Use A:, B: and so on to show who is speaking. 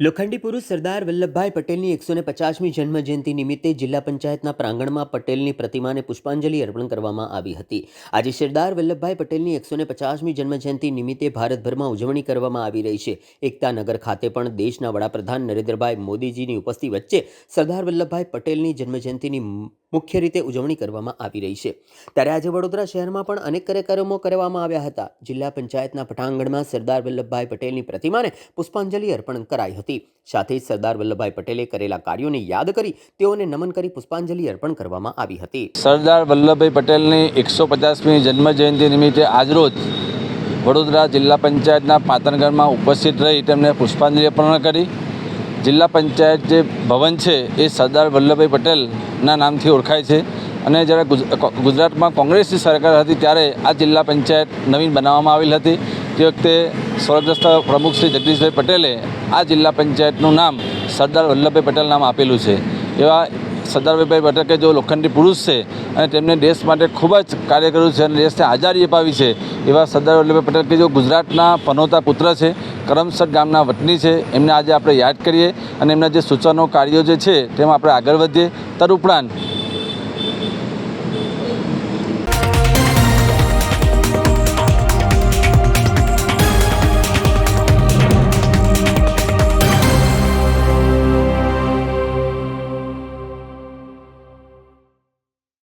A: લોખંડી પુરુષ સરદાર વલ્લભભાઈ પટેલની એકસો ને પચાસમી જન્મજયંતિ નિમિત્તે જિલ્લા પંચાયતના પ્રાંગણમાં પટેલની પ્રતિમાને પુષ્પાંજલિ અર્પણ કરવામાં આવી હતી. આજે સરદાર વલ્લભભાઈ પટેલની એકસો ને પચાસમી જન્મજયંતિ નિમિત્તે ભારતભરમાં ઉજવણી કરવામાં આવી રહી છે. એકતાનગર ખાતે પણ દેશના વડાપ્રધાન નરેન્દ્રભાઈ મોદીજીની ઉપસ્થિતિ વચ્ચે સરદાર વલ્લભભાઈ પટેલની જન્મજયંતિની મુખ્ય રીતે ઉજવણી કરવામાં આવી રહી છે. ત્યારે આજે વડોદરા શહેરમાં પણ અનેક કાર્યક્રમો કરવામાં આવ્યા હતા. જિલ્લા પંચાયતના પટાંગણમાં સરદાર વલ્લભભાઈ પટેલની પ્રતિમાને પુષ્પાંજલિ અર્પણ કરાઈ હતી. સાથે જ સરદાર વલ્લભભાઈ પટેલે કરેલા કાર્યોને યાદ કરી તેઓને નમન કરી પુષ્પાંજલિ અર્પણ કરવામાં આવી હતી.
B: સરદાર વલ્લભભાઈ પટેલની એકસો પચાસમી જન્મજયંતિ નિમિત્તે આજરોજ વડોદરા જિલ્લા પંચાયતના પાતણગઢમાં ઉપસ્થિત રહી તેમને પુષ્પાંજલિ અર્પણ કરી જિલ્લા પંચાયત જે ભવન છે એ સરદાર વલ્લભભાઈ પટેલના નામથી ઓળખાય છે. અને જ્યારે ગુજરાતમાં કોંગ્રેસની સરકાર હતી ત્યારે આ જિલ્લા પંચાયત નવીન બનાવવામાં આવેલ હતી. તે વખતે સ્વર્ગસ્થ પ્રમુખ શ્રી જગદીશભાઈ પટેલે આ જિલ્લા પંચાયતનું નામ સરદાર વલ્લભભાઈ પટેલ નામ આપેલું છે. એવા સરદાર વલ્લભભાઈ પટેલ કે જેઓ લોખંડી પુરુષ છે અને તેમને દેશ માટે ખૂબ જ કાર્ય કર્યું છે અને દેશને આઝાદી અપાવી છે, એવા સરદાર વલ્લભભાઈ પટેલ કે જેઓ ગુજરાતના પનોતા પુત્ર છે, કરમસદ ગામના વતની છે, એમને આજે આપણે યાદ કરીએ અને એમના જે સૂચનો કાર્યો જે છે, તેમાં આપણે આગળ વધીએ. તદુપરાંત